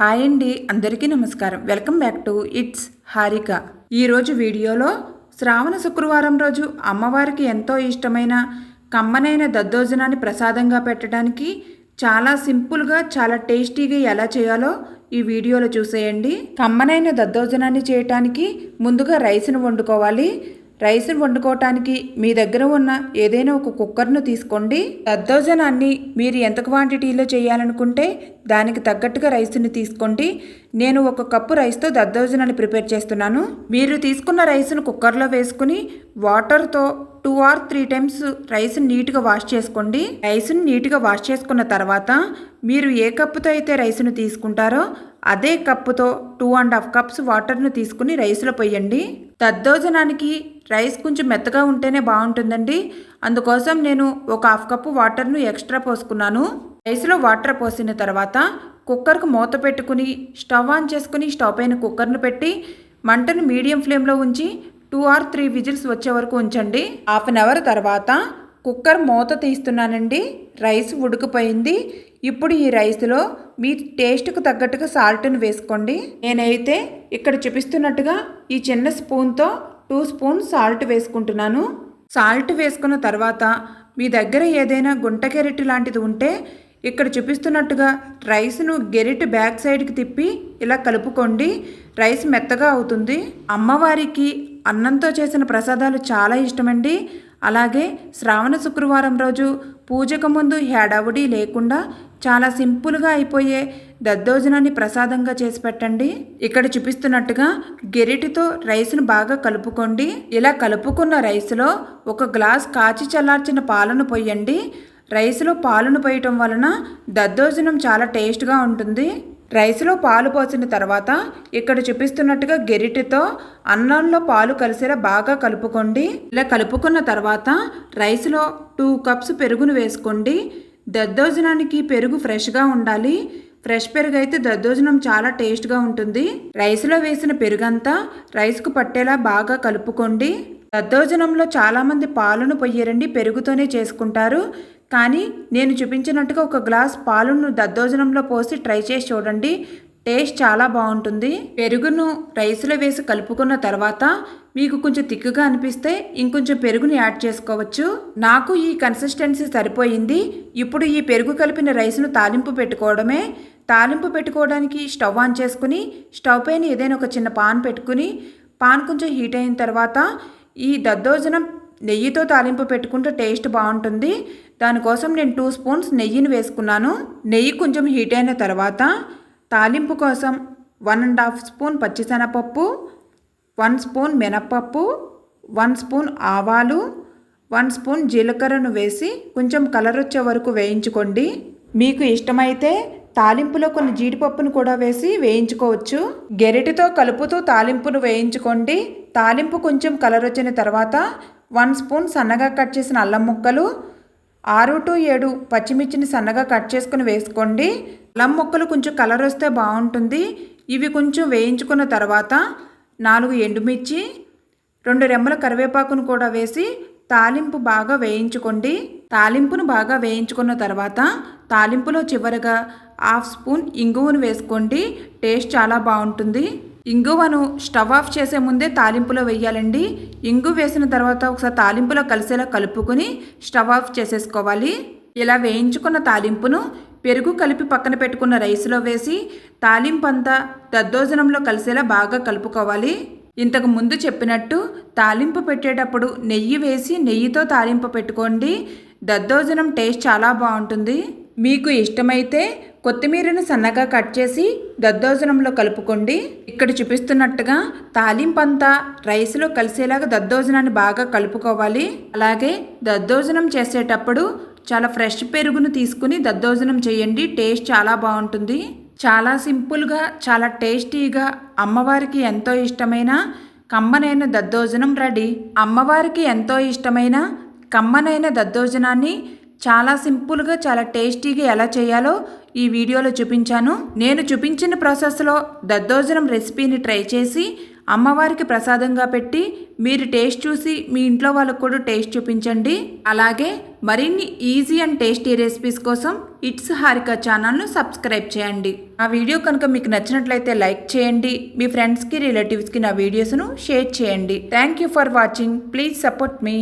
Hi అండి అందరికీ నమస్కారం. Welcome back to it's Harika. ఈరోజు వీడియోలో శ్రావణ శుక్రవారం రోజు అమ్మవారికి ఎంతో ఇష్టమైన కమ్మనైన దద్దోజనాన్ని ప్రసాదంగా పెట్టడానికి చాలా సింపుల్గా చాలా టేస్టీగా ఎలా చేయాలో ఈ వీడియోలో చూసేయండి. కమ్మనైన దద్దోజనాన్ని చేయటానికి ముందుగా రైస్ను వండుకోవాలి. రైస్ వండుకోవటానికి మీ దగ్గర ఉన్న ఏదైనా ఒక కుక్కర్ను తీసుకోండి. దద్దోజనాన్ని మీరు ఎంత క్వాంటిటీలో చేయాలనుకుంటే దానికి తగ్గట్టుగా రైస్ని తీసుకోండి. నేను ఒక కప్పు రైస్తో దద్దోజనాన్ని ప్రిపేర్ చేస్తున్నాను. మీరు తీసుకున్న రైస్ను కుక్కర్లో వేసుకుని వాటర్తో టూ ఆర్ త్రీ టైమ్స్ రైస్ని నీట్గా వాష్ చేసుకోండి. రైస్ని నీట్గా వాష్ చేసుకున్న తర్వాత మీరు ఏ కప్పుతో అయితే రైస్ను తీసుకుంటారో అదే కప్పుతో టూ అండ్ హాఫ్ కప్స్ వాటర్ను తీసుకుని రైస్లో పోయండి. దద్దోజనానికి రైస్ కొంచెం మెత్తగా ఉంటేనే బాగుంటుందండి. అందుకోసం నేను ఒక హాఫ్ కప్పు వాటర్ను ఎక్స్ట్రా పోసుకున్నాను. రైస్లో వాటర్ పోసిన తర్వాత కుక్కర్కు మూత పెట్టుకుని స్టవ్ ఆన్ చేసుకుని స్టవ్ పైన కుక్కర్ను పెట్టి మంటను మీడియం ఫ్లేమ్లో ఉంచి టూ ఆర్ త్రీ విజిల్స్ వచ్చే వరకు ఉంచండి. హాఫ్ అన్ అవర్ తర్వాత కుక్కర్ మూత తీస్తున్నానండి. రైస్ ఉడికిపోయింది. ఇప్పుడు ఈ రైస్లో మీ టేస్ట్కు తగ్గట్టుగా సాల్ట్ను వేసుకోండి. నేనైతే ఇక్కడ చూపిస్తున్నట్టుగా ఈ చిన్న స్పూన్తో టూ స్పూన్ సాల్ట్ వేసుకుంటున్నాను. సాల్ట్ వేసుకున్న తర్వాత మీ దగ్గర ఏదైనా గుంట కెరెట్ లాంటిది ఉంటే ఇక్కడ చూపిస్తున్నట్టుగా రైస్ను గెరిట్ బ్యాక్ సైడ్కి తిప్పి ఇలా కలుపుకోండి. రైస్ మెత్తగా అవుతుంది. అమ్మవారికి అన్నంతో చేసిన ప్రసాదాలు చాలా ఇష్టమండి. అలాగే శ్రావణ శుక్రవారం రోజు పూజకు ముందు హేడావుడి లేకుండా చాలా సింపుల్గా అయిపోయే దద్దోజనాన్ని ప్రసాదంగా చేసి పెట్టండి. ఇక్కడ చూపిస్తున్నట్టుగా గెరిటితో రైస్ను బాగా కలుపుకోండి. ఇలా కలుపుకున్న రైస్లో ఒక గ్లాస్ కాచి చల్లార్చిన పాలను పొయ్యండి రైస్లో పాలను పోయటం వలన దద్దోజనం చాలా టేస్ట్గా ఉంటుంది. రైస్లో పాలు పోసిన తర్వాత ఇక్కడ చూపిస్తున్నట్టుగా గెరిటితో అన్నంలో పాలు కలిసేలా బాగా కలుపుకోండి. ఇలా కలుపుకున్న తర్వాత రైస్లో టూ కప్స్ పెరుగును వేసుకోండి. దద్దోజనానికి పెరుగు ఫ్రెష్గా ఉండాలి. ఫ్రెష్ పెరుగు అయితే దద్దోజనం చాలా టేస్ట్గా ఉంటుంది. రైస్లో వేసిన పెరుగంతా రైస్కు పట్టేలా బాగా కలుపుకోండి. దద్దోజనంలో చాలామంది పాలను పొయ్యరండి పెరుగుతోనే చేసుకుంటారు. కానీ నేను చూపించినట్టుగా ఒక గ్లాస్ పాలను దద్దోజనంలో పోసి ట్రై చేసి చూడండి. టేస్ట్ చాలా బాగుంటుంది. పెరుగును రైస్లో వేసి కలుపుకున్న తర్వాత మీకు కొంచెం తిక్కుగా అనిపిస్తే ఇంకొంచెం పెరుగుని యాడ్ చేసుకోవచ్చు. నాకు ఈ కన్సిస్టెన్సీ సరిపోయింది. ఇప్పుడు ఈ పెరుగు కలిపిన రైస్ను తాలింపు పెట్టుకోవడమే. తాలింపు పెట్టుకోవడానికి స్టవ్ ఆన్ చేసుకుని స్టవ్ పైన ఏదైనా ఒక చిన్న పాన్ పెట్టుకుని పాన్ కొంచెం హీట్ అయిన తర్వాత ఈ దద్దోజనం నెయ్యితో తాలింపు పెట్టుకుంటే టేస్ట్ బాగుంటుంది. దానికోసం నేను టూ స్పూన్స్ నెయ్యిని వేసుకున్నాను. నెయ్యి కొంచెం హీట్ అయిన తర్వాత తాలింపు కోసం వన్ అండ్ హాఫ్ స్పూన్ పచ్చిశనగపప్పు వన్ స్పూన్ మినప్పప్పు వన్ స్పూన్ ఆవాలు వన్ స్పూన్ జీలకర్రను వేసి కొంచెం కలర్ వచ్చే వరకు వేయించుకోండి. మీకు ఇష్టమైతే తాలింపులో కొన్ని జీడిపప్పును కూడా వేసి వేయించుకోవచ్చు. గెరిటితో కలుపుతూ తాలింపును వేయించుకోండి. తాలింపు కొంచెం కలర్ వచ్చిన తర్వాత వన్ స్పూన్ సన్నగా కట్ చేసిన అల్లం ముక్కలు ఆరు టు ఏడు పచ్చిమిర్చిని సన్నగా కట్ చేసుకుని వేసుకోండి. అల్లం ముక్కలు కొంచెం కలర్ వస్తే బాగుంటుంది. ఇవి కొంచెం వేయించుకున్న తర్వాత నాలుగు ఎండుమిర్చి రెండు రెమ్మల కరివేపాకును కూడా వేసి తాలింపు బాగా వేయించుకోండి. తాలింపును బాగా వేయించుకున్న తర్వాత తాలింపులో చివరగా హాఫ్ స్పూన్ ఇంగువను వేసుకోండి. టేస్ట్ చాలా బాగుంటుంది. ఇంగువను స్టవ్ ఆఫ్ చేసే ముందే తాలింపులో వేయాలండి ఇంగు వేసిన తర్వాత ఒకసారి తాలింపులో కలిసేలా కలుపుకొని స్టవ్ ఆఫ్ చేసేసుకోవాలి. ఇలా వేయించుకున్న తాలింపును పెరుగు కలిపి పక్కన పెట్టుకున్న రైస్లో వేసి తాలింపు అంతా దద్దోజనంలో కలిసేలా బాగా కలుపుకోవాలి. ఇంతకు ముందు చెప్పినట్టు తాలింపు పెట్టేటప్పుడు నెయ్యి వేసి నెయ్యితో తాలింపు పెట్టుకోండి. దద్దోజనం టేస్ట్ చాలా బాగుంటుంది. మీకు ఇష్టమైతే కొత్తిమీరను సన్నగా కట్ చేసి దద్దోజనంలో కలుపుకోండి. ఇక్కడ చూపిస్తున్నట్టుగా తాలింపంతా రైస్లో కలిసేలాగా దద్దోజనాన్ని బాగా కలుపుకోవాలి. అలాగే దద్దోజనం చేసేటప్పుడు చాలా ఫ్రెష్ పెరుగును తీసుకుని దద్దోజనం చేయండి. టేస్ట్ చాలా బాగుంటుంది. చాలా సింపుల్గా చాలా టేస్టీగా అమ్మవారికి ఎంతో ఇష్టమైన కమ్మనైన దద్దోజనం రెడీ. అమ్మవారికి ఎంతో ఇష్టమైన కమ్మనైన దద్దోజనాన్ని చాలా సింపుల్గా చాలా టేస్టీగా ఎలా చేయాలో ఈ వీడియోలో చూపించాను. నేను చూపించిన ప్రాసెస్లో దద్దోజనం రెసిపీని ట్రై చేసి అమ్మవారికి ప్రసాదంగా పెట్టి మీరు టేస్ట్ చూసి మీ ఇంట్లో వాళ్ళకు కూడా టేస్ట్ చూపించండి. అలాగే మరిన్ని ఈజీ అండ్ టేస్టీ రెసిపీస్ కోసం ఇట్స్ హారిక ఛానల్ను సబ్స్క్రైబ్ చేయండి. ఆ వీడియో కనుక మీకు నచ్చినట్లయితే లైక్ చేయండి. మీ ఫ్రెండ్స్కి రిలేటివ్స్కి నా వీడియోస్ను షేర్ చేయండి. Thank you for watching. Please support me.